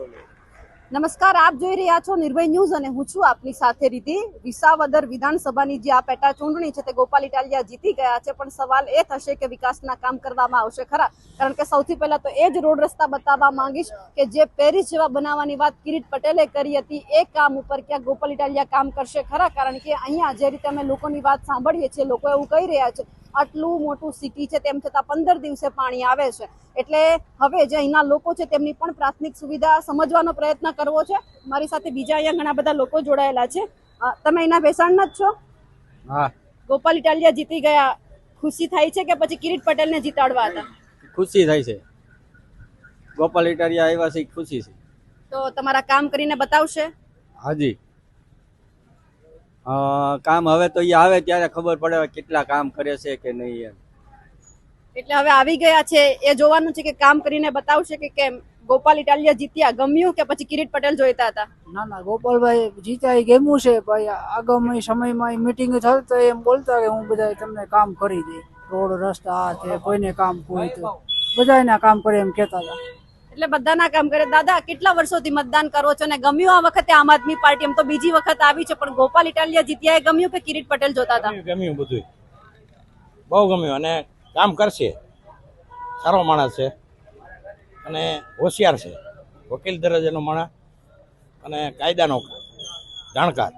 નમસ્કાર, આપ જોઈ રહ્યા છો નિર્ભય ન્યૂઝ અને હું છું આપની સાથે રીતિ વિસાવદર વિધાનસભાની જે આ પેટા ચૂંટણી છે તે ગોપાલ ઇટાલિયા જીતી ગયા છે, પણ સવાલ એ થશે કે વિકાસના કામ કરવામાં આવશે ખરા? કારણ કે સૌથી પહેલા તો એ જ રોડ રસ્તા બતાવવા માંગીશ કે જે પેરિસ જેવા બનાવવાની વાત કિરીટ પટેલે કરી હતી, એ કામ ઉપર ક્યાં ગોપાલ ઇટાલિયા કામ કરશે ખરા? કારણ કે અહીંયા જે રીતે અમે લોકોની વાત સાંભળીએ છીએ, લોકો એવું કહી રહ્યા છે આટલું મોટું સિટી છે તેમ છતાં પંદર દિવસે પાણી આવે છે. એટલે હવે જે અહીંના લોકો છે તેમની પણ પ્રાથમિક સુવિધા સમજવાનો પ્રયત્ન કરવો છે. મારી સાથે બીજા અહીંયા ઘણા બધા લોકો જોડાયેલા છે. તમે અહીંના ભેસાણના જ છો? હા. ગોપાલ ઇટાલિયા જીતી ગયા. ખુશી થાય છે કે પછી કિરીટ પટેલને જીતાડવા હતા? ખુશી થાય છે. ગોપાલ ઇટાલિયા આવ્યા છે ખુશી છે. તો તમારા કામ કરીને બતાવશે? હાજી. કામ હવે તો એ આવે ત્યારે ખબર પડે કેટલા કામ કરે છે કે નહીં એમ. એટલે હવે આવી ગયા છે એ જોવાનું છે કે કામ કરીને બતાવશે કે કેમ? ગોપાલ ઇટાલિયા જીત્યા ગમ્યું કે પછી કિરીટ પટેલ જોઈતા હતા? ના ના ગોપાલભાઈ જીત્યા એ ગમ્યું છે ભાઈ આગામી સમયમાં મિટિંગ થાય તો એમ બોલતા કે હું બધા તમને કામ કરી દે રોડ રસ્તા આ તે કોઈને કામ કોઈ તો. બધાના કામ કરે એમ કહેતા હતા. એટલે બધાના કામ કરે. દાદા કેટલા વર્ષોથી મતદાન કરો છો ને ગમ્યું આ વખતે આમ આદમી પાર્ટી? એમ તો બીજી વખત આવી છે પણ ગોપાલ ઇટાલિયા જીત્યા એ ગમ્યું કે કિરીટ પટેલ જોતા હતા? ગમ્યું બધું બહુ ગમ્યું અને કામ કરશે. સારો માણસ છે અને હોશિયાર છે. વકીલ દરજ્જાનો માણસ અને કાયદાનો જાણકાર.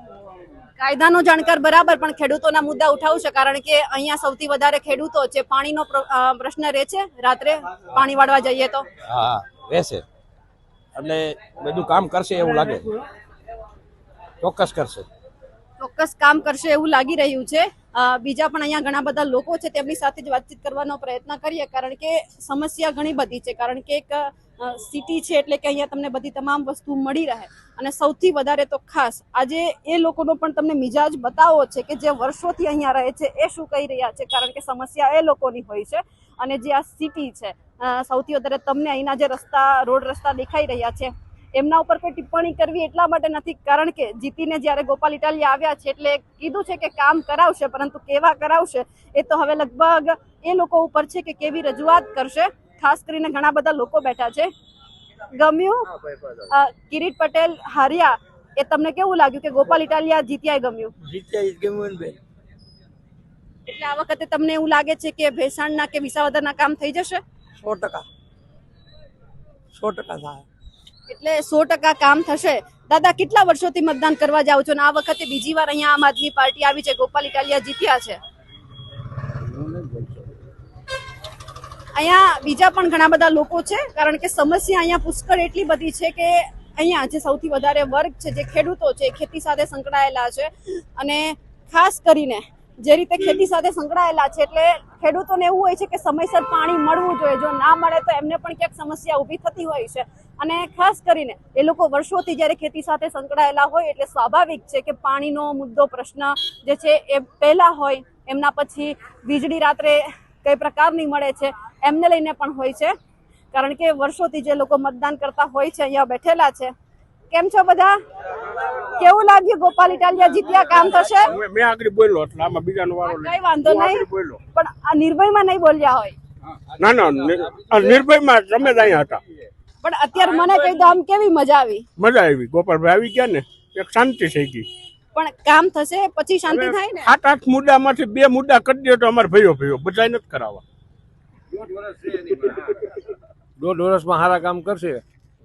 કાયદાનો જાણકાર બરાબર પણ ખેડૂતોના મુદ્દા ઉઠાવશે કારણ કે અહીંયા સૌથી વધારે ખેડૂતો છે. પાણીનો પ્ર- પ્રશ્ન રહે છે રાત્રે? પાણી વાળવા જઈએ તો? હા. રહેશે. એટલે બધું કામ કરશે એવું લાગે. ચોક્કસ કરશે. ચોક્કસ કામ કરશે એવું લાગી રહ્યું છે. બીજા પણ અહીંયા ઘણા બધા લોકો છે, તેમની સાથે જ વાતચીત કરવાનો પ્રયત્ન કરીએ, કારણ કે સમસ્યા ઘણી બધી છે, કારણ કે એક સિટી છે એટલે કે અહીંયા તમને બધી તમામ વસ્તુ મળી રહે. અને સૌથી વધારે તો ખાસ, આજે એ લોકોનો પણ તમને મિજાજ બતાવો છે કે જે વર્ષોથી અહીંયા રહે છે, એ શું કહી રહ્યા છે, કારણ કે સમસ્યા એ લોકોની હોય છે. અને જે આ સિટી છે સૌથી વધારે તમને અહીંના જે રસ્તા રોડ રસ્તા દેખાઈ રહ્યા છે એમના ઉપર કોઈ ટિપ્પણી કરવી એટલા માટે નથી કારણ કે જીતીને જ્યારે ગોપાલ ઇટાલિયા આવ્યા છે એટલે કીધું છે કે કામ કરાવશે પરંતુ કેવા કરાવશે એ તો હવે લગભગ એ લોકો ઉપર છે કે કેવી રજૂઆત કરશે. ખાસ કરીને ઘણા બધા લોકો બેઠા છે. ગમ્યું? અ, કિરીટ પટેલ હાર્યા એ તમને કેવું લાગ્યું કે ગોપાલ ઇટાલિયા જીત્યા ગમ્યું? જીત્યા ગમ્યું બેન એટલે આ વખતે તમને એવું લાગે છે કે ભેસાણના કે વિસાવદરના કામ થઈ જશે? સો ટકા. સો ટકા થાય. એટલે સો ટકા કામ થશે. દાદા, કેટલા વર્ષોથી મતદાન કરવા જાઓ છો? અને આ વખતે બીજી વાર અહીંયા આમ આદમી પાર્ટી આવી છે. ગોપાલ ઇટાલિયા જીત્યા છે. અહીંયા બીજા પણ ઘણા બધા લોકો છે, કારણ કે સમસ્યા અહીંયા પુષ્કળ એટલી બધી છે કે અહીંયા જે સૌથી વધારે વર્ગ છે, જે ખેડૂતો છે ખેતી સાથે સંકળાયેલા છે. અને ખાસ કરીને જે રીતે ખેતી સાથે સંકળાયેલા છે એટલે ખેડૂતોને એવું હોય છે કે સમયસર પાણી મળવું જોઈએ. જો ના મળે તો એમને પણ ક્યાંક સમસ્યા ઊભી થતી હોય છે. અને ખાસ કરીને એ લોકો વર્ષોથી જ્યારે ખેતી સાથે સંકળાયેલા હોય એટલે સ્વાભાવિક છે કે પાણીનો મુદ્દો પ્રશ્ન જે છે એ પહેલાં હોય, એમના પછી વીજળી રાત્રે કઈ પ્રકારની મળે છે, એમને લઈને પણ હોય છે. કારણ કે વર્ષોથી જે લોકો મતદાન કરતા હોય છે, અહીંયા બેઠેલા છે. કેમ છો બધા? કેવું લાગ્યું ગોપાલ ઇટાલિયા જીત્યા? કામ થશે? મેં આગળ બોલ્યો એટલે આમાં બીજાનો વારો કઈ વાંધો નહીં. બોલ્યો. પણ આ નિર્ભયમાં નહીં બોલ્યા હોય. ના ના નિર્ભયમાં તમે જ અહીંયા હતા. પણ અત્યારે મને કહી દો આમ કેવી મજા આવી? મજા આવી. ગોપાલભાઈ આવી ગયા ને એક શાંતિ થઈ ગઈ. પણ કામ થશે પછી શાંતિ થાય ને? આઠ આઠ મુદ્દામાંથી બે મુદ્દા કરી દો તો અમારે ભયો ભયો બધા નથી કરાવવા. દોઢ વર્ષમાં સારા કામ કરશે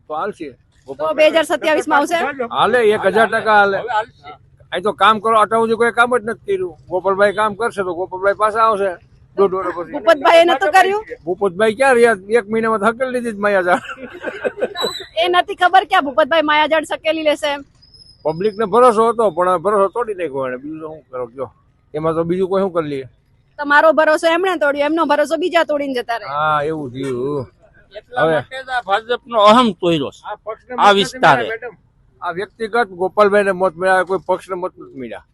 તો હાલશે. તો બે હજાર સત્યાવીસમાં આવશે? હાલે એક હજાર ટકા હાલે. અહીં તો કામ કરો અટાવ કોઈ કામ જ નથી કર્યું. ગોપાલભાઈ કામ કરશે તો ગોપાલભાઈ પાસે આવશે. દોઢ વર્ષ પછી. ભૂપતભાઈ એ નતું કર્યું? ભૂપતભાઈ ક્યાં રહ્યા? એક મહિનામાં થકેલ લીધી જ માયાજાળ. એ નથી ખબર ક્યાં ભૂપતભાઈ માયાજાળ સકેલી લેશે પબ્લિક ને ભરોસો હતો પણ ભરોસો તોડી નાખ્યો એને. બીજું તો શું કરો કયો? એમાં તો બીજું કોઈ શું કરી લઈએ તમારો ભરોસો એમણે તોડ્યો એમનો ભરોસો બીજા તોડીને જતા રહે. હા એવું થયું. એટલા માટે જ આ ભાજપનો અહમ તોયરો છે. આ વિસ્તારે. આ વ્યક્તિગત ગોપાલભાઈ મત મળ્યા કોઈ પક્ષ મત નથી મળ્યા.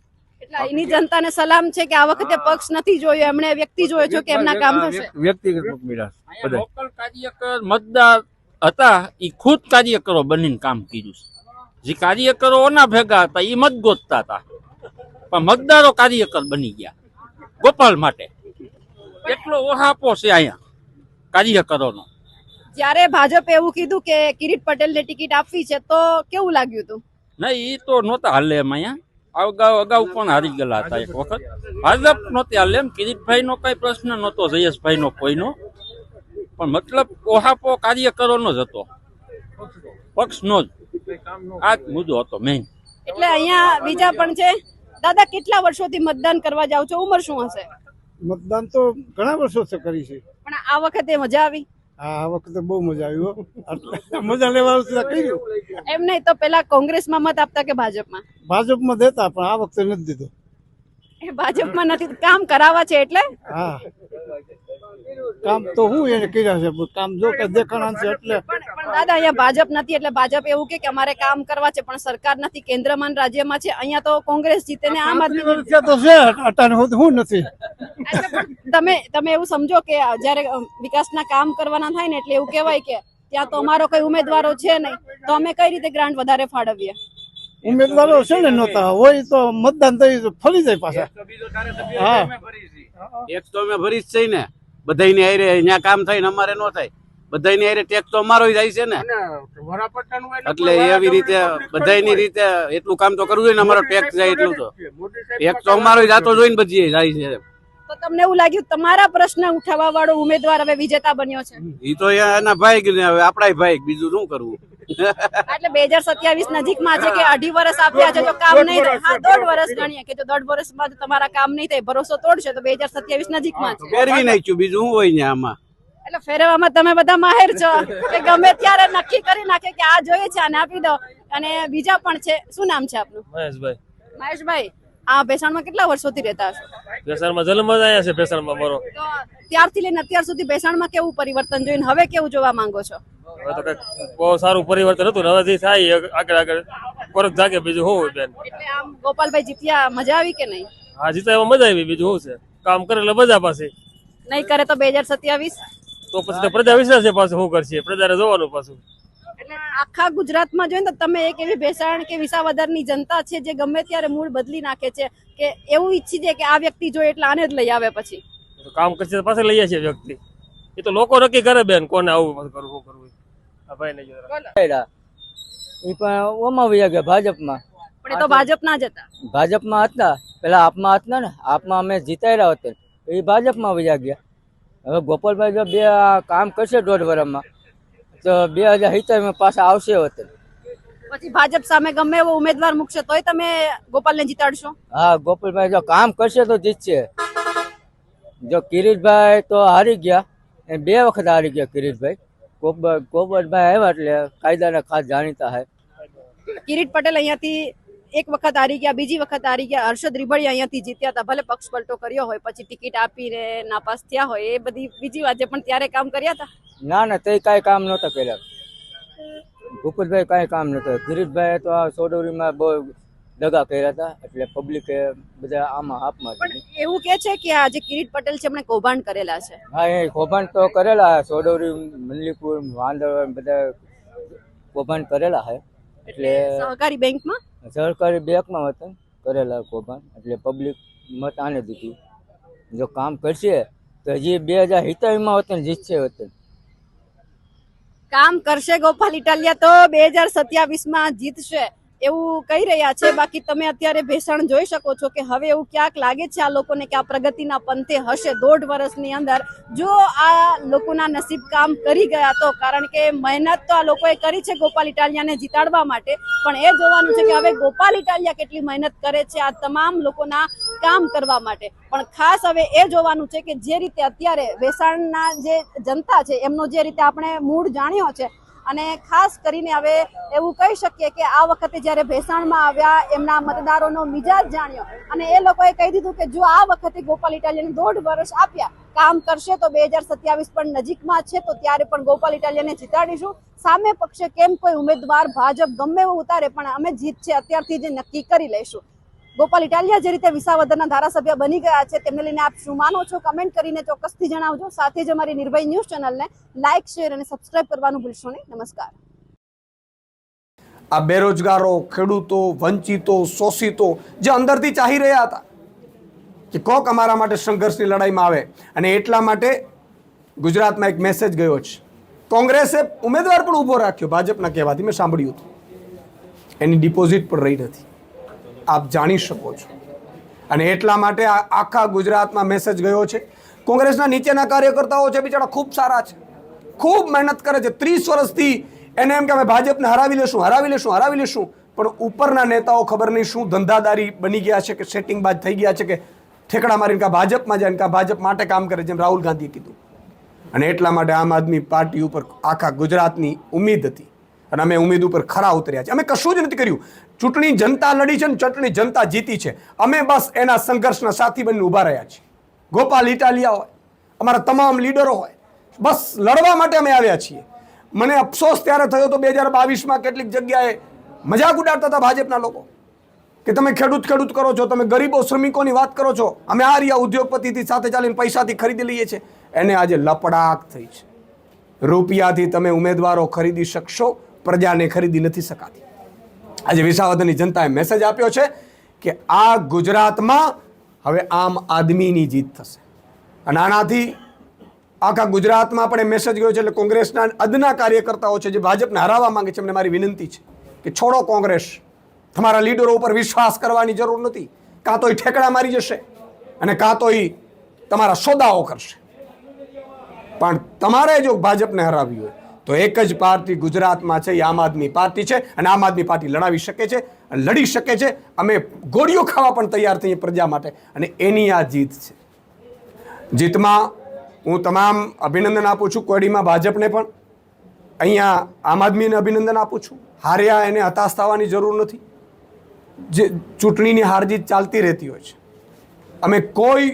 એટલે અહીંની જનતાને સલામ છે કે આ વખતે પક્ષ નથી જોયો એમણે વ્યક્તિ જોયો છો કે એમના કામ થશે વ્યક્તિગત મત મળ્યા લોકલ કાર્યકર મતદાર હતા એ ખુદ કાર્યકરો બનીને કામ કર્યું છે. જે કાર્યકરો ઓના ભેગા હતા એ મત ગોતતા હતા. પણ મતદારો કાર્યકર બની ગયા ગોપાલ માટે. એટલો ઓહાપો છે અહીંયા કાર્યકરોનો. ત્યારે ભાજપે એવું કીધું કે કિરીટ પટેલને ટિકિટ આપવી છે તો કેવું લાગ્યું હતું? ના એ તો નહોતા હાલે એમ અહીંયા. અગાઉ અગાઉ પણ હારી ગયેલા હતા એક વખત? ભાજપ નહોતી હાલે એમ. કિરીટભાઈ નો કઈ પ્રશ્ન નહોતો જયેશભાઈ નો કોઈનો. પણ મતલબ ઓહાપો કાર્યકરોનો જ હતો. પક્ષનો જ. આ મુદ્દો હતો મેઇન એટલે અહીંયા બીજા પણ છે. દાદા કેટલા વર્ષોથી મતદાન કરવા જાવ છો? ઉંમર શું હશે? મતદાન તો ઘણા વર્ષો કરી છે. પણ આ વખતે મજા આવી? હા આ વખતે બહુ મજા આવી મજા લેવાનું કર્યું એમ નહીં તો પેલા કોંગ્રેસમાં મત આપતા કે ભાજપમાં? ભાજપમાં દેતા પણ આ વખતે નથી દીધો. ભાજપમાં નથી કામ કરાવવા છે એટલે? હા. કામ તો હું એને કર્યા છે કામ જો કે દેખાણા છે એટલે દાદા અહીંયા ભાજપ નથી એટલે ભાજપ એવું કે અમારે કામ કરવા છે પણ સરકાર નથી કેન્દ્રમાં રાજ્યમાં છે અહીંયા તો કોંગ્રેસ જીતે ને આમ આદમી તો છે હું નથી. તમે તમે એવું સમજો કે જયારે વિકાસના કામ કરવાના થાય ને એટલે એવું કહેવાય કે ત્યાં તો અમારો કઈ ઉમેદવારો છે નહીં. તો અમે કઈ રીતે ગ્રાન્ટ વધારે ફાળવીએ? ઉમેદવારો છે ને નહોતા હોય તો મતદાન થઈ ફરી જાય પાછા. હા. એક તો અમે ભરી જ છે ને બધાયની અહીંયા કામ થાય ને અમારે ન થાય. બધાયની હારે ટેક્સ તો અમારો જાય છે ને. એટલે એવી રીતે બધાની રીતે એટલું કામ તો કરવું જોઈએ ને અમારો ટેક્સ જાય એટલું તો. ટેક્સ તો અમારો જાતો જોઈને બધી જાય છે. તો તમને એવું લાગ્યું તમારા પ્રશ્ન ઉઠાવવા વાળો ઉમેદવાર હવે વિજેતા બન્યો છે? એ તો એના ભાઈ ને હવે આપણા ભાઈ બીજું શું કરવું? એટલે બે હજાર સત્યાવીસ નજીકમાં છે કે અઢી વર્ષ આપ્યા છે તો કામ નહીં થાય. હા દોઢ વર્ષ ગણીએ કે જો દોઢ વર્ષમાં તમારા કામ નહીં થાય ભરોસો તોડશે તો બે હજાર સત્યાવીસ નજીકમાં છે. કરવી નાખ્યું બીજું શું હોય ને આમાં? એટલે ફેરવવામાં તમે બધા માહેર છો. કે ગમે ત્યારે નક્કી કરી નાખે કે આ જોઈએ છે આને આપી દો. અને બીજા પણ છે. શું નામ છે આપનું? મહેશભાઈ. મહેશભાઈ આ ભેસાણમાં કેટલા વર્ષોથી રહેતા હશો? ભેસાણમાં જન્મ જ અહીંયા છે ભેસાણમાં મારો. ત્યારથી લઈને અત્યાર સુધી ભેસાણમાં કેવું પરિવર્તન જોઈને હવે કેવું જોવા માંગો છો? હવે બહુ સારું પરિવર્તન હતું ને હવેથી થાય આગળ આગળ ફરક જાગે બીજું હોવું બેન? એટલે આમ ગોપાલભાઈ જીત્યા મજા આવી કે નહીં? હા જીતા એમાં મજા આવી બીજું શું છે? કામ કરે એટલે મજા પાસે નહીં કરે તો બે હજાર સત્યાવીસ? તો પછી પ્રજા વિશ્વાસ પાછું શું કરશે? પ્રજાને જોવાનું પાછું. એટલે આખા ગુજરાતમાં જોઈએ તો તમે એક એવી ભેસાણ કે વિસાવદરની જનતા છે જે ગમે ત્યારે મૂળ બદલી નાખે છે કે એવું ઈચ્છી છે કે આ વ્યક્તિ જોઈએ એટલે આને જ લઈ આવે પછી. કામ કરશે તો લઈએ છીએ વ્યક્તિ. એ તો લોકો નક્કી કરે બેન કોને આવું કરવું શું કરવું આ ભાઈ ને એ પણ ઓમાં વયા ગયા ભાજપમાં. પણ એ તો ભાજપના જ હતા. ભાજપમાં હતા. પેલા આપમાં હતા ને આપમાં અમે જીતાડ્યા હતા. એ ભાજપમાં વયા ગયા. હવે ગોપાલભાઈ જો બે કામ કરશે દોઢ વર્ષમાં તો બે હજાર સિત્તેરમાં પાછા આવશે હોતે પછી ભાજપ સામે ગમે એવો ઉમેદવાર મૂકશે તોય તમે ગોપાલને જીતાડશો? હા ગોપાલભાઈ જો કામ કરશે તો જીતશે. જો કિરીટભાઈ તો હારી ગયા. એ બે વખત હારી ગયા કિરીટભાઈ. ગોબર ગોબરભાઈ આવ્યા એટલે કાયદાના ખાસ જાણીતા હે. કિરીટ પટેલ અહીંયાથી એક વખત હારી ગયા બીજી વખત હારી ગયા હર્ષદ રીબડી અહીંયાથી જીત્યા હતા. ભલે પક્ષ પલટો કર્યો હોય પછી ટિકિટ આપીને નાપાસ થયા હોય એ બધી બીજી વાત છે પણ ત્યારે કામ કર્યા હતા? ના ના તે કાંઈ કામ નહોતા કર્યા. ભૂપતભાઈ કાંઈ કામ નહોતું ગિરીશભાઈ તો આ સોડોરીમાં બહુ દગા કર્યા હતા એટલે પબ્લિકે બધા આમાં આપમાં પણ એવું કે છે કે આ જે કિરીટ પટેલ છે એમણે કૌભાંડ કરેલા છે? હા એ કૌભાંડ તો કરેલા સોડોરી મલ્લીપુર વાંદર બધા કૌભાંડ કરેલા હે એટલે સહકારી બેંકમાં? સરકારી બેંકમાં હતા, કરેલા કૌભાંડ. એટલે પબ્લિક મત આને દીધું. જો કામ કરશે, તો હજી બે હજાર સિત્તેરમાં વતન જીતશે વતન કામ કરશે ગોપાલ ઇટાલિયા તો બે હજાર સત્યાવીસમાં જીતશે. એવું કહી રહ્યા છે. બાકી તમે અત્યારે ભેસાણ જોઈ શકો છો કે હવે એવું ક્યાંક લાગે છે આ લોકોને કે આ પ્રગતિના પંથે હશે. દોઢ વર્ષની અંદર જો આ લોકોના નસીબ કામ કરી ગયા તો, કારણ કે મહેનત તો આ લોકોએ કરી છે ગોપાલ ઇટાલિયાને જીતાડવા માટે. પણ એ જોવાનું છે કે હવે ગોપાલ ઇટાલિયા કેટલી મહેનત કરે છે આ તમામ લોકોના કામ કરવા માટે. પણ ખાસ હવે એ જોવાનું છે કે જે રીતે અત્યારે વેસાણના જે જનતા છે, એમનો જે રીતે આપણે મૂળ જાણ્યો છે અને ખાસ કરીને હવે એવું કહી શકીએ કે આ વખતે જ્યારે ભેસાણમાં આવ્યા, એમના મતદારોનો મિજાજ જાણ્યો અને એ લોકોએ કહી દીધું કે જો આ વખતે ગોપાલ ઇટાલિયાને દોઢ વર્ષ આપ્યા, કામ કરશે તો બે હજાર સત્યાવીસ પણ નજીકમાં છે, તો ત્યારે પણ ગોપાલ ઇટાલિયાને જીતાડીશું. સામે પક્ષે કેમ કોઈ ઉમેદવાર ભાજપ ગમે એવું ઉતારે, પણ અમે જીત છે, અત્યારથી જ નક્કી કરી લઈશું. ગોપાલ ઇટાલિયા જે રીતે વિસાવદરના ધારાસભ્ય બની ગયા છે, તેમને લઈને આપ શું માનો છો? કમેન્ટ કરીને ચોક્કસથી જણાવજો. સાથે જ અમારી નિર્ભય ન્યૂઝ ચેનલને લાઇક, શેર અને સબસ્ક્રાઇબ કરવાનું ભૂલશો નહીં. નમસ્કાર. આ બેરોજગારો, ખેડૂતો, વંચિતો, શોષિતો જે અંદરથી ચાહી રહ્યા હતા કે કોક અમારા માટે સંઘર્ષની લડાઈમાં આવે અને એટલા માટે ગુજરાતમાં એક મેસેજ ગયો છે. કોંગ્રેસે ઉમેદવાર પણ ઊભો રાખ્યો, ભાજપના કહેવાથી મેં સાંભળ્યું હતું. એની ડિપોઝિટ પણ રહી નથી. આપ જાણી શકો છો. અને એટલા માટે આખા ગુજરાતમાં મેસેજ ગયો છે. કોંગ્રેસના નીચેના કાર્યકર્તાઓ છે, બિચારા ખૂબ સારા છે. ખૂબ મહેનત કરે છે. ત્રીસ વર્ષથી એને એમ કે અમે ભાજપને હરાવી લેશું હરાવી લેશું હરાવી લેશું. પણ ઉપરના નેતાઓ ખબર નહીં શું ધંધાદારી બની ગયા છે કે સેટિંગ બાદ થઈ ગયા છે કે ઠેકડા મારીને કાં ભાજપમાં જાય કાં ભાજપ માટે કામ કરે જેમ રાહુલ ગાંધીએ કીધું. અને એટલા માટે આમ આદમી પાર્ટી ઉપર આખા ગુજરાતની ઉમ્મીદ હતી. અને અમે ઉમેદ ઉપર ખરા ઉતર્યા છે અમે કશું જ નથી કર્યું. ચૂંટણી જનતા લડી છે ને ચૂંટણી જનતા જીતી છે. અમે બસ એના સંઘર્ષના સાથી બનીને ઊભા રહ્યા છીએ. ગોપાલ ઇટાલિયા હોય, અમારા તમામ લીડરો હોય, બસ લડવા માટે અમે આવ્યા છીએ. મને અફસોસ ત્યારે થયો તો બે હજાર બાવીસમાં કેટલીક જગ્યાએ મજાક ઉડાડતા હતા ભાજપના લોકો, કે તમે ખેડૂત ખેડૂત કરો છો, તમે ગરીબો શ્રમિકોની વાત કરો છો. અમે આ રહ્યા ઉદ્યોગપતિથી સાથે ચાલીને પૈસાથી ખરીદી લઈએ છીએ. એને આજે લપડાક થઈ છે. રૂપિયાથી તમે ઉમેદવારો ખરીદી શકશો પ્રજાને ખરીદી નથી શકાતી. આજે વિસાવદરની જનતાએ મેસેજ આપ્યો છે કે આ ગુજરાતમાં હવે આમ આદમીની જીત થશે. અને આનાથી આખા ગુજરાતમાં પણ એ મેસેજ ગયો છે એટલે કોંગ્રેસના અદના કાર્યકર્તાઓ છે જે ભાજપને હરાવવા માંગે છે, એમને મારી વિનંતી છે કે છોડો કોંગ્રેસ. તમારા લીડરો ઉપર વિશ્વાસ કરવાની જરૂર નથી. કાં તો એ ઠેકડા મારી જશે અને કાં તો એ તમારા સોદાઓ કરશે. પણ તમારે જો ભાજપને હરાવ્યું હોય તો એક જ પાર્ટી ગુજરાતમાં છે, એ આમ આદમી પાર્ટી છે અને આમ આદમી પાર્ટી લડાવી શકે છે, લડી શકે છે. અમે ગોળીઓ ખાવા પણ તૈયાર થઈએ પ્રજા માટે અને એની આ જીત છે. જીતમાં હું તમામ અભિનંદન આપું છું કોડીમાં ભાજપને પણ. અહીંયા આમ આદમીને અભિનંદન આપું છું. હાર્યા એને હતાશ થવાની જરૂર નથી. જે ચૂંટણીની હાર જીત ચાલતી રહેતી હોય છે. અમે કોઈ,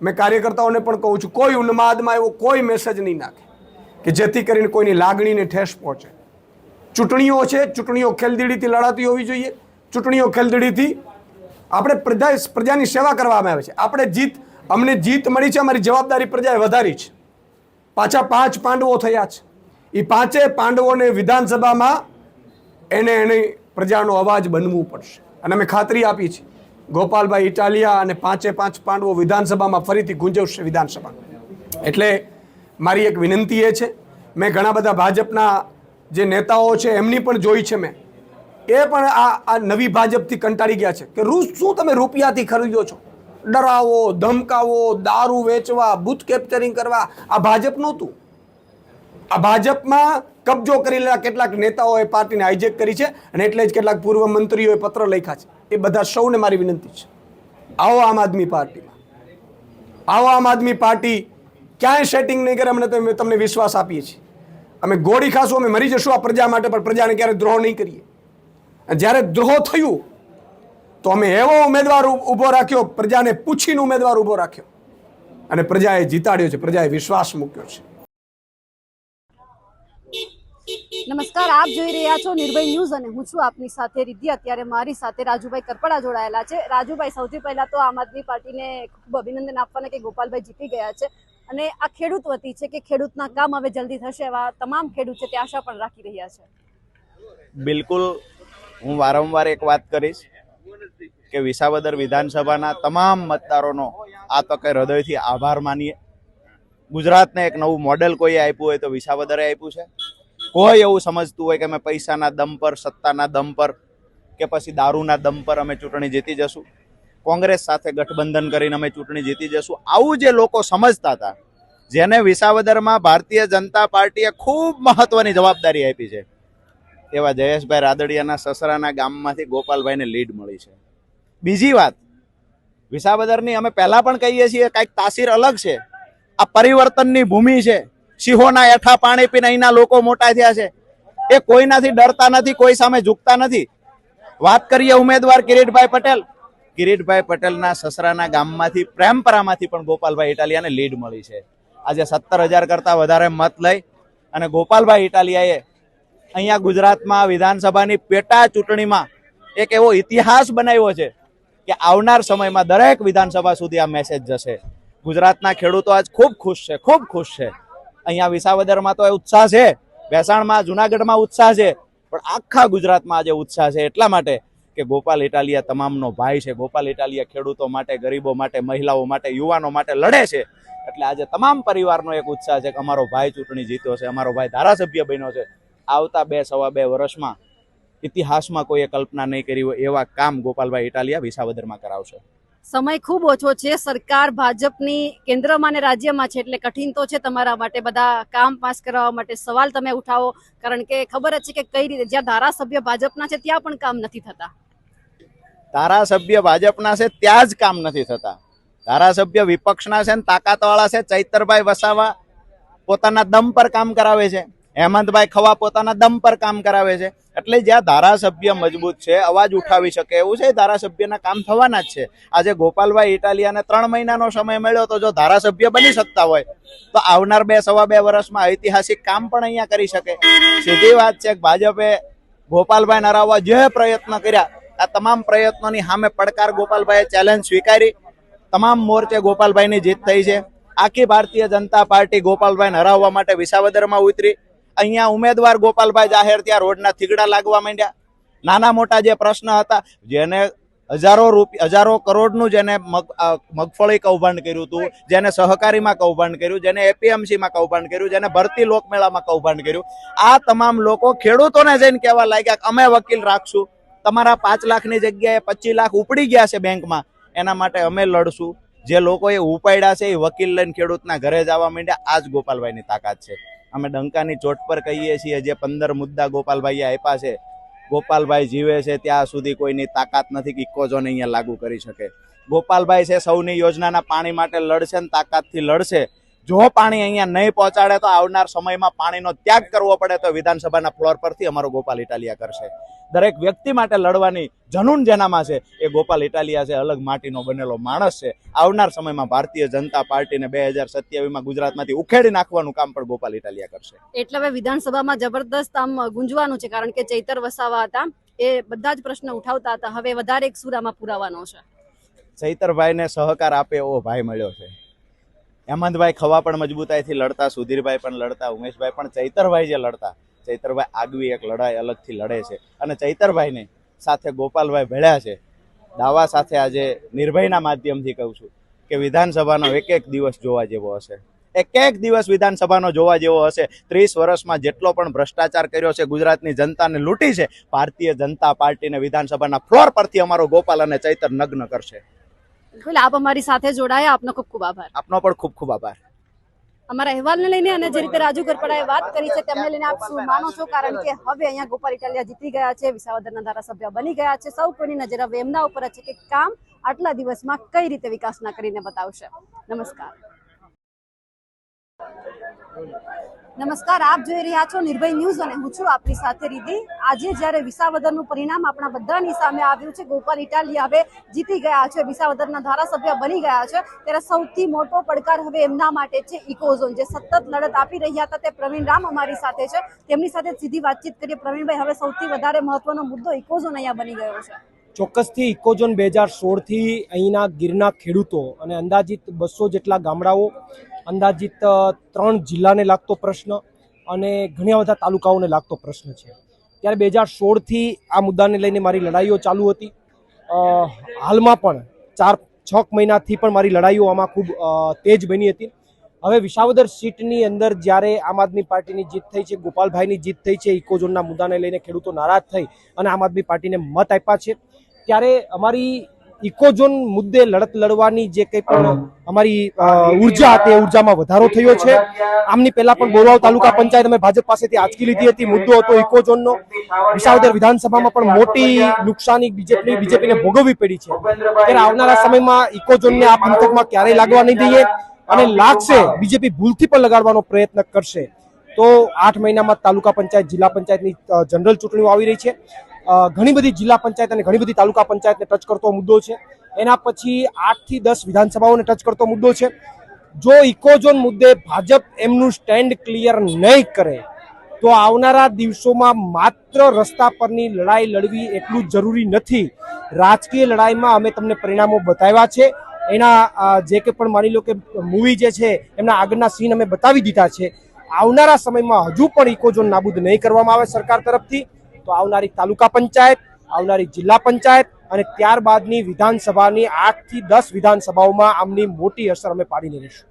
મેં કાર્યકર્તાઓને પણ કહું છું, કોઈ ઉન્માદમાં એવો કોઈ મેસેજ નહીં નાખે. કે જેથી કરીને કોઈની લાગણીને ઠેસ પહોંચે. ચૂંટણીઓ છે, ચૂંટણીઓ ખેલદીડીથી લડાતી હોવી જોઈએ. ચૂંટણીઓ ખેલદીડીથી આપણે પ્રજા પ્રજાની સેવા કરવામાં આવે છે. આપણે જીત અમને જીત મળી છે, અમારી જવાબદારી પ્રજાએ વધારી છે. પાછા પાંચ પાંડવો થયા છે. એ પાંચે પાંડવોને વિધાનસભામાં એને એની પ્રજાનો અવાજ બનવું પડશે. અને અમે ખાતરી આપી છે. ગોપાલભાઈ ઇટાલિયા અને પાંચે પાંચ પાંડવો વિધાનસભામાં ફરીથી ગુંજવશે વિધાનસભા. એટલે મારી એક વિનંતી એ છે. મેં ઘણા બધા ભાજપના જે નેતાઓ છે, એમની પણ જોઈ છે મેં. એ પણ આ આ નવી ભાજપથી કંટાળી ગયા છે કે રૂ શું તમે રૂપિયાથી ખરીદો છો? ડરાવો, ધમકાવો, દારૂ વેચવા, બુથ કેપ્ચરિંગ કરવા. આ ભાજપ નહોતું. આ ભાજપમાં કબજો કરેલા કેટલાક નેતાઓએ પાર્ટીને હાઇજેક કરી છે અને એટલે જ કેટલાક પૂર્વ મંત્રીઓએ પત્ર લખ્યા છે. એ બધા સૌને મારી વિનંતી છે. આવો આમ આદમી પાર્ટીમાં. આવો આમ આદમી પાર્ટી ક્યાંય સેટિંગ નહીં કરે, અમને તો તમને વિશ્વાસ આપીએ છીએ. અમે ગોળી ખાશું, અમે મરી જશું આ પ્રજા માટે, પણ પ્રજાને ક્યારે દ્રોહ નહીં કરીએ. જ્યારે દ્રોહ થયું, તો અમે એવો ઉમેદવાર ઊભો રાખ્યો, પ્રજાને પૂછીને ઉમેદવાર ઊભો રાખ્યો. અને પ્રજાએ જીતાડ્યો છે, પ્રજાએ વિશ્વાસ મૂક્યો છે. નમસ્કાર, આપ જોઈ રહ્યા છો નિર્ભય ન્યૂઝ અને હું છું આપની સાથે રિદ્ધિ. અત્યારે મારી સાથે રાજુભાઈ કરપડા જોડાયેલા છે. રાજુભાઈ, સૌથી પહેલા તો આમ આદમી પાર્ટીને ખૂબ અભિનંદન આપવાના કે ગોપાલભાઈ જીતી ગયા છે. અને આ ખેડૂત વતી છે કે ખેડૂતના કામ હવે જલ્દી થશે એવા તમામ ખેડૂત છે તે આશા પણ રાખી રહ્યા છે. બિલકુલ, હું વારંવાર એક વાત કરીશ કે વિસાવદર વિધાનસભાના તમામ મતદારોનો આ તકે હૃદયથી આભાર માનીએ. ગુજરાતને એક નવું મોડેલ કોઈએ આપ્યું હોય તો વિસાવદરે આપ્યું છે. કોઈ એવું સમજતું હોય કે અમે પૈસાના દમ પર, સત્તાના દમ પર કે પછી દારૂના દમ પર અમે ચૂંટણી જીતી જશું. કોંગ્રેસ સાથે ગઠબંધન કરીને અમે ચૂંટણી જીતી જશું. આવું જે લોકો સમજતા હતા, જેને વિસાવદરમાં ભારતીય જનતા પાર્ટીએ ખૂબ મહત્વની જવાબદારી આપી છે, એવા જયેશભાઈ રાદડિયાના સસરાના ગામમાંથી ગોપાલભાઈને લીડ મળી છે. બીજી વાત, વિસાવદરની અમે પહેલા પણ કહીએ છીએ, કાંઈક તાસીર અલગ છે. આ પરિવર્તનની ભૂમિ છે. સિંહોના એઠા પાણી પીને અહીંના લોકો મોટા થયા છે. એ કોઈનાથી ડરતા નથી, કોઈ સામે ઝૂકતા નથી. વાત કરીએ ઉમેદવાર કિરીટભાઈ પટેલ. કિરીટભાઈ પટેલના સસરાના ગામમાંથી, પ્રેમપરામાંથી પણ ગોપાલભાઈ ઇટાલિયાને લીડ મળી છે. આજે સત્તર હજાર કરતાં વધારે મત લઈ અને ગોપાલભાઈ ઇટાલિયાએ અહીંયા ગુજરાતમાં વિધાનસભાની પેટા ચૂંટણીમાં એક એવો ઇતિહાસ બનાવ્યો છે કે આવનાર સમયમાં દરેક વિધાનસભા સુધી આ મેસેજ જશે. ગુજરાતના ખેડૂતો આજ ખૂબ ખુશ છે, ખૂબ ખુશ છે. અહીંયા વિસાવદરમાં તો એ ઉત્સાહ છે ભેસાણમાં જુનાગઢમાં ઉત્સાહ છે, પણ આખા ગુજરાતમાં આજે ઉત્સાહ છે એટલા માટે કે ગોપાલ ઇટાલિયા તમામનો ભાઈ છે. ગોપાલ ઇટાલિયા ખેડૂતો માટે, ગરીબો માટે, મહિલાઓ માટે, યુવાનો માટે લડે છે. એટલે આજે તમામ પરિવારનો એક ઉત્સાહ છે કે અમારો ભાઈ ચૂંટણી જીત્યો છે, અમારો ભાઈ ધારાસભ્ય બન્યો છે. આવતા બે સવા બે વર્ષમાં ઇતિહાસમાં કોઈએ કલ્પના નહીં કરી હોય એવા કામ ગોપાલભાઈ ઇટાલિયા વિસાવદરમાં કરાવશે. સમય ખૂબ ઓછો છે. સરકાર ભાજપની કેન્દ્રમાં અને રાજ્યમાં છે એટલે કઠિન તો છે તમારા માટે બધા કામ પાસ કરવા માટે સવાલ તમે ઉઠાવો. કારણ કે ખબર જ છે કે કઈ રીતે જ્યાં ધારાસભ્ય ભાજપના છે ત્યાં પણ કામ નથી થતા. ધારાસભ્ય ભાજપના છે ત્યાં જ કામ નથી થતા. ધારાસભ્ય વિપક્ષના છે ને તાકાતવાળા છે, ચૈતરભાઈ વસાવા પોતાના દમ પર કામ કરાવે છે. હેમંતભાઈ ખવા પોતાના દમ પર કામ કરાવે છે. એટલે જ્યાં ધારાસભ્ય મજબૂત છે, અવાજ ઉઠાવી શકે એવું છે ધારાસભ્યના કામ થવાના જ છે. આજે ગોપાલભાઈ ઇટાલિયાને ત્રણ મહિનાનો સમય મળ્યો તો જો ધારાસભ્ય બની શકતા હોય, તો આવનાર બે સવા બે વર્ષમાં ઐતિહાસિક કામ પણ અહીંયા કરી શકે. સીધી વાત છે કે ભાજપે ગોપાલભાઈ નરાવવા જે પ્રયત્ન કર્યા આ તમામ પ્રયત્નોની સામે પડકાર ગોપાલભાઈએ ચેલેન્જ સ્વીકારી. તમામ મોરચે ગોપાલભાઈની જીત થઈ છે. આખી ભારતીય જનતા પાર્ટી ગોપાલભાઈને હરાવવા માટે વિસાવદરમાં ઉતરી. અહીંયા ઉમેદવાર ગોપાલભાઈ જાહેર ત્યાં રોડના થીગડા લાગવા માંડ્યા. નાના મોટા જે પ્રશ્ન હતા, જેને હજારો રૂપિયા હજારો કરોડનું જેને મગ મગફળી કૌભાંડ કર્યું હતું, જેને સહકારીમાં કૌભાંડ કર્યું, જેને એપીએમસીમાં કૌભાંડ કર્યું, જેને ભરતી લોકમેળામાં કૌભાંડ કર્યું. આ તમામ લોકો ખેડૂતોને જઈને કહેવા લાગ્યા અમે વકીલ રાખશું. તમારા પાંચ લાખની જગ્યાએ પચીસ લાખ ઉપડી ગયા છે બેંકમાં, એના માટે અમે લડશું. જે લોકોએ ઉપાડ્યા છે એ વકીલ લઈને ખેડૂતના ઘરે જવા માંડ્યા આ જ ગોપાલભાઈની તાકાત છે. અમે ડંકાની ચોટ પર કહીએ છીએ, જે પંદર મુદ્દા ગોપાલભાઈએ આપ્યા છે, ગોપાલભાઈ જીવે છે, ત્યાં સુધી કોઈની તાકાત નથી કે ઇકોઝોન અહીંયા લાગુ કરી શકે. ગોપાલભાઈ છે, સૌની યોજનાના પાણી માટે લડશે ને તાકાતથી લડશે. જો પાણી અહીંયા નહીં પહોંચાડે તો આવનાર સમયમાં પાણીનો ત્યાગ કરવો પડે તો વિધાનસભાના ફ્લોર પરથી અમારો ગોપાલ ઇટાલિયા કરશે. દરેક વ્યક્તિ માટે લડવાની જનૂન જેનામાં છે એ ગોપાલ ઇટાલિયા છે અલગ માટીનો બનેલો માણસ છે. આવનાર સમયમાં ભારતીય જનતા પાર્ટીને બે હજાર સત્યાવીસમાં ગુજરાતમાંથી ઉખેડી નાખવાનું કામ પણ ગોપાલ ઇટાલિયા કરશે. એટલે હવે વિધાનસભામાં જબરદસ્ત આમ ગુંજવાનું છે કારણ કે ચૈતર વસાવા હતા એ બધા જ પ્રશ્ન ઉઠાવતા હતા. હવે વધારે એક સુરામાં પુરાવાનો છે. ચૈતરભાઈને સહકાર આપે એવો ભાઈ મળ્યો છે. હેમંતભાઈ ખવા પણ મજબૂતાઈથી લડતા સુધીરભાઈ પણ લડતા ઉમેશભાઈ પણ ચૈતરભાઈ જે લડતા ચૈતરભાઈ આગવી એક લડાઈ અલગથી લડે છે. અને ચૈતરભાઈને સાથે ગોપાલભાઈ ભેળ્યા છે. દાવા સાથે આજે નિર્ભયના માધ્યમથી કહું છું કે વિધાનસભાનો એક એક દિવસ જોવા જેવો હશે. એક એક દિવસ વિધાનસભાનો જોવા જેવો હશે. ત્રીસ વર્ષમાં જેટલો પણ ભ્રષ્ટાચાર કર્યો છે ગુજરાતની જનતાને લૂંટી છે ભારતીય જનતા પાર્ટીને વિધાનસભાના ફ્લોર પરથી અમારો ગોપાલ અને ચૈતર નગ્ન કરશે. બિલકુલ આપ અમારી સાથે જોડાયા. આપનો ખૂબ ખૂબ આભાર. આપનો પણ ખૂબ ખૂબ આભાર. અમારા અહેવાલને લઈને અને જે રીતે રાજુ ગરપડાએ વાત કરી છે, તેમને લઈને આપ શું માનો છો? કારણ કે હવે અહીંયા ગોપાલ ઇટાલિયા જીતી ગયા છે, વિસાવદરના ધારાસભ્ય બની ગયા છે. સૌ કોઈની નજર હવે એમના ઉપર છે કે કામ આટલા દિવસમાં કઈ રીતે વિકાસના કરીને બતાવશે. નમસ્કાર. નમસ્કાર, આપ જોઈ રહ્યા છો નિર્ભય ન્યૂઝ અને હું છું આપની સાથે રીધિ આજે જ્યારે વિસાવદરનું પરિણામ આપણા બધાની સામે આવ્યું છે, ગોપાલ ઇટાલિયા હવે જીતી ગયા છે, વિસાવદરના ધારાસભ્ય બની ગયા છે. ત્યારે સૌથી મોટો પડકાર હવે એમના માટે છે ઇકોઝોન. જે સતત લડત આપી રહ્યા હતા તે પ્રવીણ રામ અમારી સાથે છે. તેમની સાથે સીધી વાતચીત કરીએ. પ્રવીણભાઈ, હવે સૌથી વધારે મહત્વનો મુદ્દો ઇકોઝોન અહીંયા બની ગયો છે. ચોક્કસથી ઇકોઝોન બે હજાર સોળથી અહીંના ગીરના ખેડૂતો અને અંદાજિત બસો જેટલા ગામડાઓ અંદાજિત ત્રણ જિલ્લાને લાગતો પ્રશ્ન અને ઘણા બધા તાલુકાઓને લાગતો પ્રશ્ન છે. ત્યારે બે હજાર સોળથી આ મુદ્દાને લઈને મારી લડાઈઓ ચાલુ હતી. હાલમાં પણ ચાર, છ મહિનાથી પણ મારી લડાઈઓ આમાં ખૂબ તેજ બની હતી. હવે વિસાવદર સીટની અંદર જ્યારે આમ આદમી પાર્ટીની જીત થઈ છે, ગોપાલભાઈની જીત થઈ છે ઇકોઝોનના મુદ્દાને લઈને ખેડૂતો નારાજ થઈ અને આમ આદમી પાર્ટીને મત આપ્યા છે, ત્યારે અમારી ઇકોઝોન મુદ્દે લડત લડવાની જે કંઈ પણ અમારી ઊર્જા હતી ઉર્જામાં વધારો થયો છે. આમની પહેલા પણ બોરવાવ તાલુકા પંચાયત અમે ભાજપ પાસેથી આંચકી લીધી હતી. મુદ્દો હતો ઇકોઝોનનો વિસાવદર વિધાનસભામાં પણ મોટી નુકસાની બીજેપી બીજેપીને ભોગવવી પડી છે. ત્યારે આવનારા સમયમાં ઇકોઝોનને આ પંથકમાં ક્યારેય લાગવા નહીં દઈએ અને લાગશે બીજેપી ભૂલથી પણ લગાડવાનો પ્રયત્ન કરશે. તો આઠ મહિનામાં તાલુકા પંચાયત જિલ્લા પંચાયતની જનરલ ચૂંટણીઓ આવી રહી છે. ઘણી બધી જિલ્લા પંચાયત અને ઘણી બધી તાલુકા પંચાયતને ટચ કરતો મુદ્દો છે. એના પછી આઠથી દસ વિધાનસભાઓને ટચ કરતો મુદ્દો છે. જો ઇકોઝોન મુદ્દે ભાજપ એમનું સ્ટેન્ડ ક્લિયર નહીં કરે, તો આવનારા દિવસોમાં માત્ર રસ્તા પરની લડાઈ લડવી એટલું જરૂરી નથી. રાજકીય લડાઈમાં અમે તમને પરિણામો બતાવ્યા છે. એના જે કે પણ માની લો કે મૂવી જે છે, એમના આગળના સીન અમે બતાવી દીધા છે. આવનારા સમયમાં હજુ પણ ઇકોઝોન નાબૂદ નહીં કરવામાં આવે સરકાર તરફથી. તો આવનારી તાલુકા પંચાયત આવનારી જિલ્લા પંચાયત અને ત્યારબાદની વિધાનસભાની આઠથી દસ વિધાનસભાઓમાં આમની મોટી અસર અમે પાડીને રહીશું.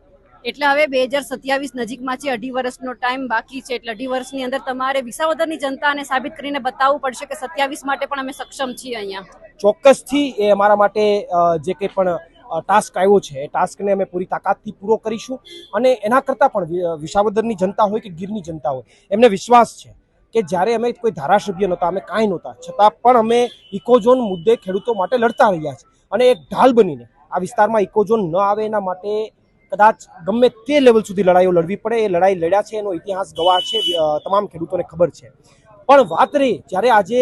એટલે હવે બે હજાર સત્યાવીસ નજીકમાં છે અઢી વર્ષનો ટાઈમ બાકી છે એટલે અઢી વર્ષની અંદર તમારે વિસાવદરની જનતાને સાબિત કરીને બતાવવું પડશે કે સત્યાવીસ માટે પણ અમે સક્ષમ છીએ અહીંયા. ચોક્કસથી એ અમારા માટે જે કંઈ પણ ટાસ્ક આવ્યો છે એ ટાસ્કને અમે પૂરી તાકાતથી પૂરો કરીશું. અને એના કરતાં પણ વિસાવદરની જનતા હોય કે ગીરની જનતા હોય એમને વિશ્વાસ છે. કે જ્યારે અમે કોઈ ધારાસભ્ય નહોતા, અમે કાંઈ નહોતા. છતાં પણ અમે ઇકોઝોન મુદ્દે ખેડૂતો માટે લડતા રહ્યા છે. અને એક ઢાલ બનીને આ વિસ્તારમાં ઇકોઝોન ન આવે એના માટે કદાચ ગમે તે લેવલ સુધી લડાઈઓ લડવી પડે. એ લડાઈ લડ્યા છે, એનો ઇતિહાસ ગવાહ છે તમામ ખેડૂતોને ખબર છે. પણ વાત રહી, જ્યારે આજે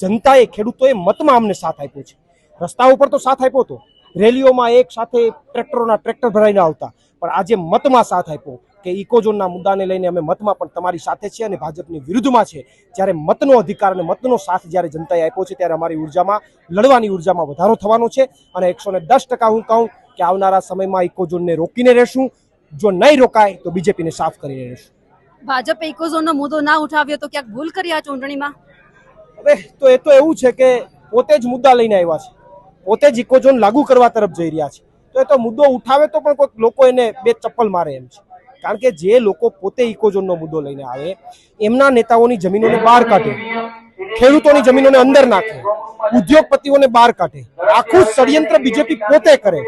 જનતાએ ખેડૂતોએ મતમાં અમને સાથ આપ્યો છે. રસ્તા ઉપર તો સાથ આપ્યો હતો. રેલીઓમાં એક સાથે ટ્રેક્ટરોના ટ્રેક્ટર ભરાઈને આવતા. પણ આજે મતમાં સાથ આપ્યો. કે ઇકોઝોનના મુદ્દાને લઈને અમે મતમાં પણ તમારી સાથે છે અને ભાજપની વિરુદ્ધમાં છે. જ્યારે મતનો અધિકાર અને મતનો સાથ જ્યારે જનતાએ આપ્યો છે ત્યારે અમારી ઉર્જામાં લડવાની ઉર્જામાં વધારો થવાનો છે. અને એકસો દસ ટકા હું કહું કે આવનારા સમયમાં ઇકોઝોનને રોકીને રહેશું. જો નહીં રોકાય તો બીજેપીને સાફ કરીને રહેશું. ભાજપે ઇકોઝોનનો મુદ્દો ના ઉઠાવ્યો તો ક્યાંક ભૂલ કરી આ ચૂંટણીમાં? હવે તો એ તો એવું છે કે પોતે જ મુદ્દા લઈને આવ્યા છે. પોતે જ ઇકોઝોન લાગુ કરવા તરફ જઈ રહ્યા છે. તો એ તો મુદ્દો ઉઠાવે તો પણ કોઈક લોકો એને બે ચપ્પલ મારે એમ છે. કારણ કે જે લોકો પોતે ઇકોઝોનનો મુદ્દો લઈને આવે, એમના નેતાઓની જમીનોને બહાર કાઢે, ખેડૂતોની જમીનોને અંદર નાખે, ઉદ્યોગપતિઓને બહાર કાઢે, આખું ષડયંત્ર બીજેપી પોતે કરે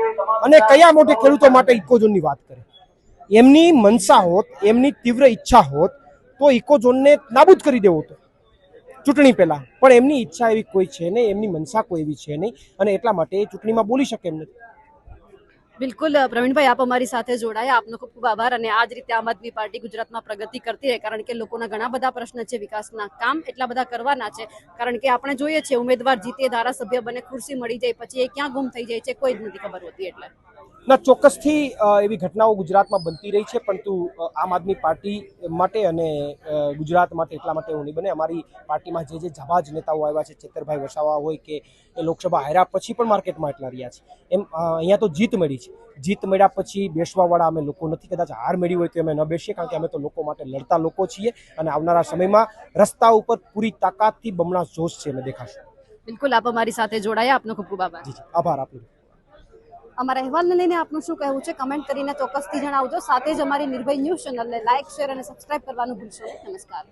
અને કયા મોટે ખેડૂતો માટે ઇકોઝોનની વાત કરે. એમની મનસા હોત, એમની તીવ્ર ઈચ્છા હોત, તો ઇકોઝોનને નાબૂદ કરી દેવો હતો ચૂંટણી પહેલાં. પણ એમની ઈચ્છા એવી કોઈ છે નહીં, એમની મનસા કોઈ એવી છે નહીં, અને એટલા માટે એ ચૂંટણીમાં બોલી શકે એમ નથી. બિલકુલ પ્રવીણભાઈ, આપ અમારી સાથે જોડાયા. આપનો ખૂબ ખૂબ આભાર અને આ જ રીતે આમ આદમી પાર્ટી ગુજરાતમાં પ્રગતિ કરતી રહે. કારણ કે લોકોના ઘણા બધા પ્રશ્ન છે વિકાસના. કામ એટલા બધા કરવાના છે. કારણ કે આપણે જોઈએ છીએ ઉમેદવાર જીતે, ધારાસભ્ય બને, ખુરશી મળી જાય, પછી એ ક્યાં ગુમ થઈ જાય છે, કોઈ જ નથી ખબર હોતી એટલે. ના ચોક્કસથી એવી ઘટનાઓ ગુજરાતમાં બનતી રહી છે પરંતુ આમ આદમી પાર્ટી માટે અને ગુજરાત માટે એટલા માટે એવું નહીં બને. અમારી પાર્ટીમાં જે જે જબાજ નેતાઓ આવ્યા છે ચેતરભાઈ વસાવા હોય કે એ લોકસભા હાર્યા પછી પણ માર્કેટમાં એટલા રહ્યા છે. એમ અહીંયા તો જીત મળી છે. જીત મળ્યા પછી બેસવાવાળા અમે લોકો નથી કદાચ હાર મેળવી હોય તો અમે ન બેસીએ કારણ કે અમે તો લોકો માટે લડતા લોકો છીએ અને આવનારા સમયમાં રસ્તા ઉપર પૂરી તાકાતથી બમણા જોશ છે અમે દેખાશું. બિલકુલ આપ અમારી સાથે જોડાયા. આપનો ખૂબ ખૂબ આભાર. આભાર આપનો. અમારા અહેવાલને લઈને આપનું શું કહેવું છે કમેન્ટ કરીને ચોક્કસથી જણાવજો સાથે જ અમારી નિર્ભય ન્યૂઝ ચેનલને લાઇક, શેર અને સબસ્ક્રાઇબ કરવાનું ભૂલશો. નમસ્કાર